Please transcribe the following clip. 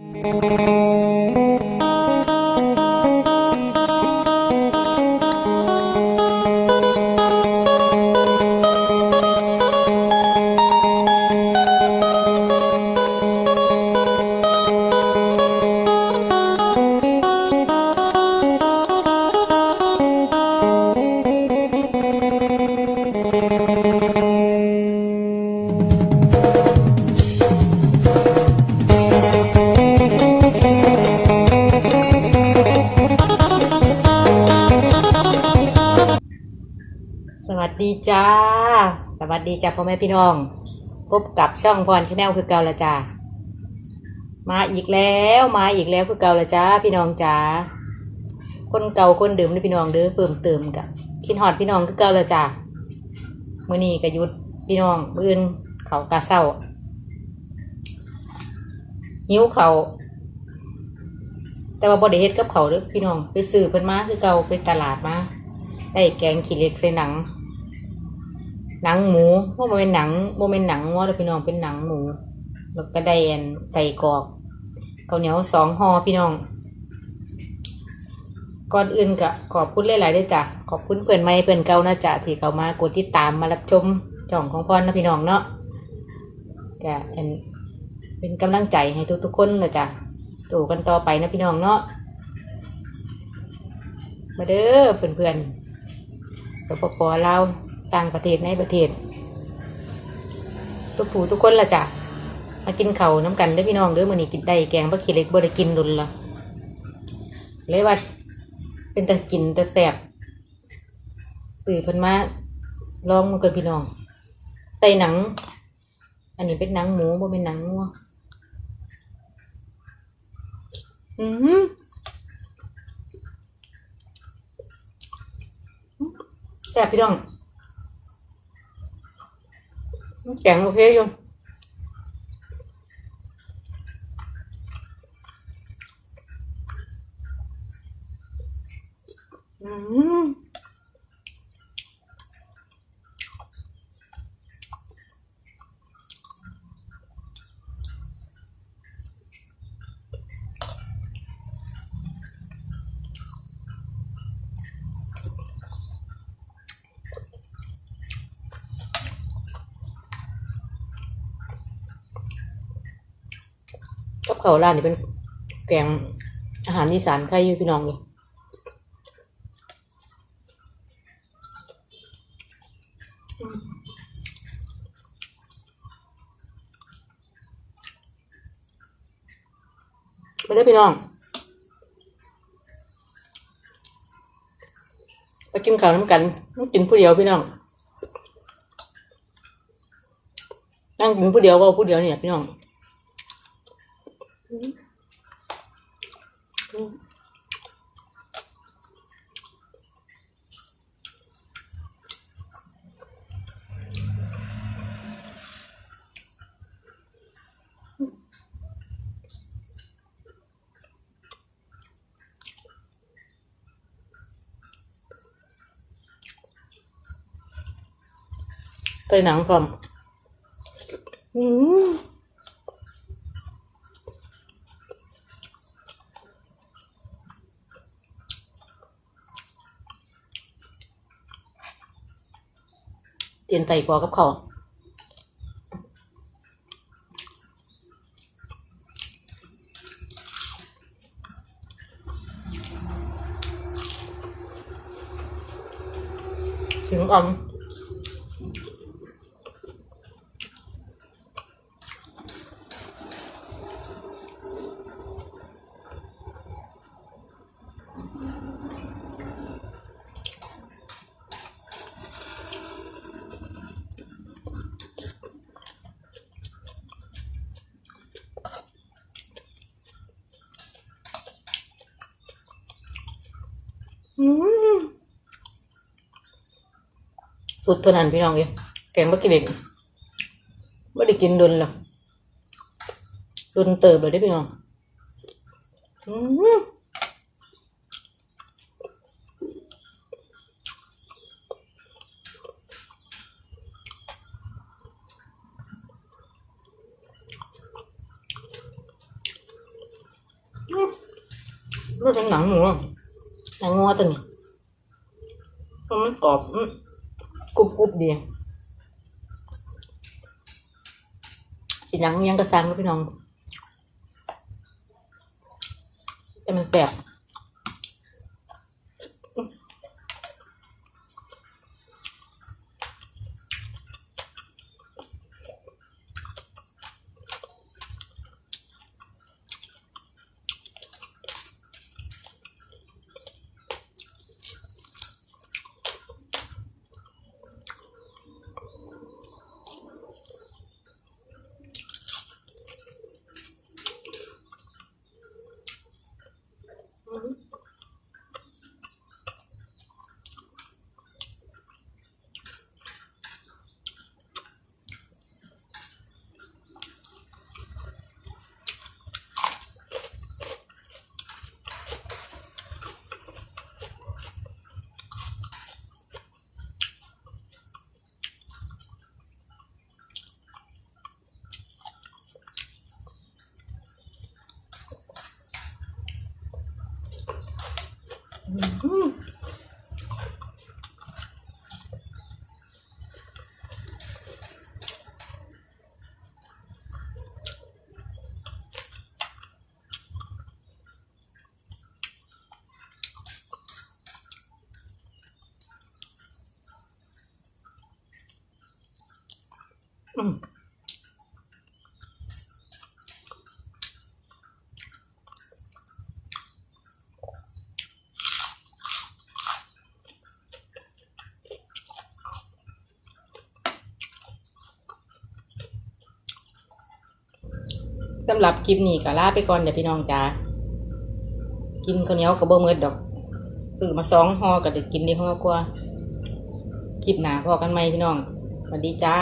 สวั ดีจ้า สวัสดีจ้าพ่อแม่พี่น้อง พบกับช่องพรชาแนลคือเก่าละจ้า มาอีกแล้วมาอีกแล้วคือเก่าละจ้าพี่น้องจ้า คนเก่าคนเดิมนี่พี่น้องเด้อเพิ่มเติมกับคิดฮอดพี่น้องคือเก่าละจ้ามือนี้ก็หยุดพี่น้องมืออื่นเขากะเศร้าหิ้วเขาแต่ว่าบ่ได้เฮ็ดกับเขาเด้อพี่น้องไปซื้อเพิ่นมาคือเก่าไปตลาดมาได้แกงขี้เล็กใส่หนัง หนังหมูว่าะมันเป็นหนังว่าเป็นหนังว่าพี่น้องเป็นหนังหมู แล้วก็ได้อันใส่กรอกข้าวเหนียวสองห่อพี่น้อง ก่อนอื่นก็ขอบคุณหลายๆด้วยจ้ะขอบคุณเพื่อนไม่เพื่อนเก่านะจ๊ะที่เขามากดติดตามมารับชมช่องของพ่อนะพี่น้องเนาะก็เป็นเป็นกำลังใจให้ทุกๆคนนะจ๊ะตู่กันต่อไปนะพี่น้องเนาะมาเด้อเพื่อนๆปปปลา ต่างประเทศในประเทศ ทุกผู้ทุกคนละจ้ะมากินเขาน้ำกันเด้พี่น้องเด้อมือนี้กินได้แกงบะขี้เล็กบ่ได้กินดุนละเลยว่าเป็นแตะกินแตะแสบตื่นพิ่นมาลองมันกันพี่น้องใส่หนัง อันนี้เป็นหนังหมูบ่เป็นหนังงัวอือหือแซ่บพี่น้อง แกงโอ กับเขาวร้านนี่เป็นแกงอาหารอีสานใครอยู่พี่น้องเลยไม่ได้พี่น้อง ไปกินข้าวน้ำกันต้องกินผู้เดียวพี่น้องนั่งกินผู้เดียวว่าผู้เดียวเนี่ยพี่น้อง ไปหนังพร้อมอืมเตียนไตกว่ากับเขาถึงอ่อม สุดเท่านั้นพี่น้องเอ้ยแกงบะกิเล็กไม่ได้กินดนหรอกดนเติบเลยได้พี่น้องอืมรู้จักหนังหมูอะ หนังงัวตัวนี้มันกรอบกรุบกรุบดีสิหนังยังกระซังนะพี่น้อง แต่มันแสบ สำหรับคลิปนี้ก็ลาไปก่อนเดี๋ยวพี่น้องจ้ากินข้าวเหนียวกับเบอร์เมิดดอกซื้อมาสองห่อก็ได้กินได้ห่อกว่าคลิปหนาพอกันไหมพี่น้องสวัสดีจ้า